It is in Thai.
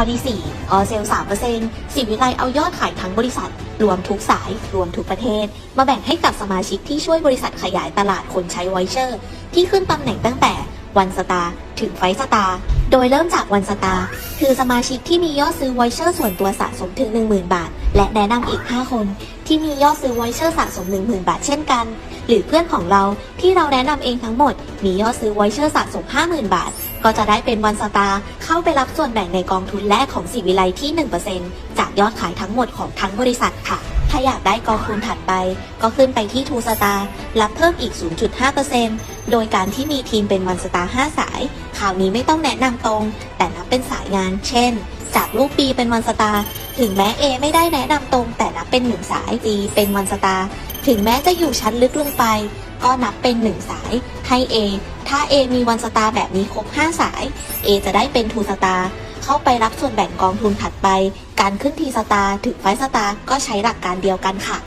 อที่ 4 ออเซล3%สิบวิไลเอายอดขายทั้งบริษัท รวมทุกสาย รวมทุกประเทศ มาแบ่งให้กับสมาชิกที่ช่วยบริษัทขยายตลาดคนใช้ไวเชอร์ ที่ขึ้นตำแหน่งตั้งแต่วันสตาร์ถึงไฟสตาร์โดยเริ่มจากวันสตาร์คือสมาชิกที่มียอดซื้อไวเชอร์ส่วนตัวสะสมถึง 10,000 บาท และแนะนำอีก 5 คน ที่มียอดซื้อไวเชอร์สะสม 10,000 บาทเช่นกัน หรือเพื่อนของเราที่เราแนะนำเองทั้งหมด มียอดซื้อไวเชอร์สะสม 50,000 บาท ก็จะได้เป็นวันสตาร์เข้าไปรับส่วนแบ่งในกองทุนแรกของสิวิไลที่ 1%จากยอดขายทั้งหมดของทั้งบริษัทค่ะ ถ้าอยากได้กองทุนถัดไป ก็ขึ้นไปที่ทูสตาร์รับเพิ่มอีก 0.5%โดยการที่มีทีมเป็นวันสตาร์5สายคราวนี้ไม่ต้องแนะนำตรง แต่นับเป็นสายงาน เช่น จากลูก B เป็นวันสตาร์ถึงแม้ A ไม่ได้แนะนำตรง แต่นับเป็นหนึ่งสาย B เป็นวันสตาร์ถึงแม้จะอยู่ชั้นลึกลงไป ก็นับเป็นหนึ่งสายให้ A ถ้า A มีวันสตาร์แบบนี้ครบ 5 สาย A จะได้เป็นทูสตาร์เข้าไปรับส่วนแบ่งกองทุนถัดไป การขึ้นทีสตาร์ถึงไฟสตาร์ก็ใช้หลักการเดียวกันค่ะ